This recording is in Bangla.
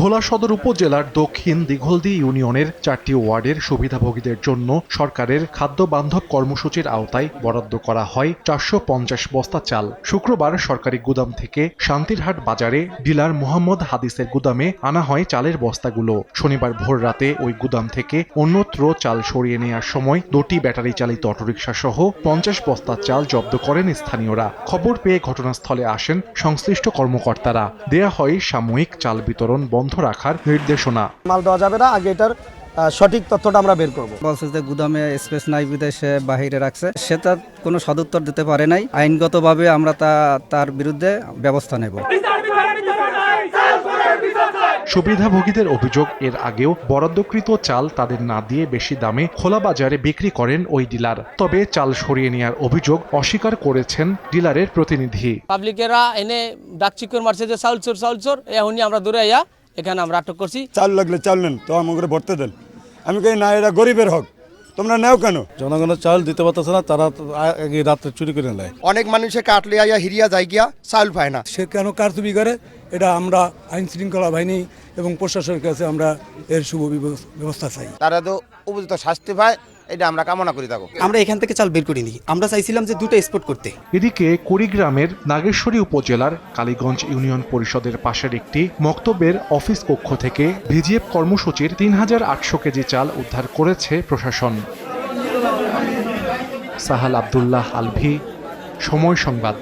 ভোলা সদর উপজেলার দক্ষিণ দিঘলদি ইউনিয়নের চারটি ওয়ার্ডের সুবিধাভোগীদের জন্য সরকারের খাদ্য বান্ধব কর্মসূচির আওতায় বরাদ্দ করা হয় চারশো পঞ্চাশ বস্তা চাল। শুক্রবার সরকারি গুদাম থেকে শান্তিরহাট বাজারে ডিলার মোহাম্মদ হাদিসের গুদামে আনা হয় চালের বস্তাগুলো। শনিবার ভোর রাতে ওই গুদাম থেকে অন্যত্র চাল সরিয়ে নেওয়ার সময় দুটি ব্যাটারি চালিত অটোরিকশা সহ পঞ্চাশ বস্তা চাল জব্দ করেন স্থানীয়রা। খবর পেয়ে ঘটনাস্থলে আসেন সংশ্লিষ্ট কর্মকর্তারা। দেয়া হয় সাময়িক চাল বিতরণ বন্ধ রাখার নির্দেশনা। মাল দেওয়া যাবে না আগে এটার সঠিক তথ্যটা আমরা বের করব। বলছে যে গুদামে স্পেস নাই বিদেশে বাহিরে রাখছে। সে তার কোনো সদুত্তর দিতে পারে নাই। আইনগতভাবে আমরা তা তার বিরুদ্ধে ব্যবস্থা নেব। সুবিধাভোগীদের অভিযোগ এর আগেও বরাদ্দকৃত চাল তাদের না দিয়ে বেশি দামে খোলা বাজারে বিক্রি করেন ওই ডিলার। তবে চাল সরিয়ে নেওয়ার অভিযোগ অস্বীকার করেছেন ডিলারের প্রতিনিধি। পাবলিকেরা এনে ডাক চিকর মারছে যে চাউল চোর চাউল চোর এখনই আমরা দূরে আইয়া এখানে আমরা আটক করছি। চাল লাগলে চাল নেন তো আমাকে ভরতে দেন। আমি কই না এটা গরিবের হক। তোমরা নেও কেন? জনগণের চাল দিতে পারতেছে না তারা রাত্রে চুরি করে নেয়। অনেক মানুষে কাটলে আইয়া হিরিয়া যায় গিয়া চাল পায় না। সে কেন কার কারচুপি করে? এটা আমরা আইন শৃঙ্খলা বাহিনী এবং প্রশাসনের কাছে আমরা এর শুভ ব্যবস্থা চাই। তারা তো উপযুক্ত শাস্তি পায় এটা আমরা কামনা করি থাকো আমরা এখান থেকে চাল বের করিনি। আমরা চাইছিলাম যে দুটো এক্সপোর্ট করতে। এদিকে কুড়িগ্রামের নাগেশ্বরী উপজেলার কালীগঞ্জ ইউনিয়ন পরিষদের পাশের একটি মক্তবের অফিস কক্ষ থেকে ভিজিএফ কর্মসূচির তিন হাজার আটশো কেজি চাল উদ্ধার করেছে প্রশাসন। সাহাল আবদুল্লাহ আলভি সময় সংবাদ।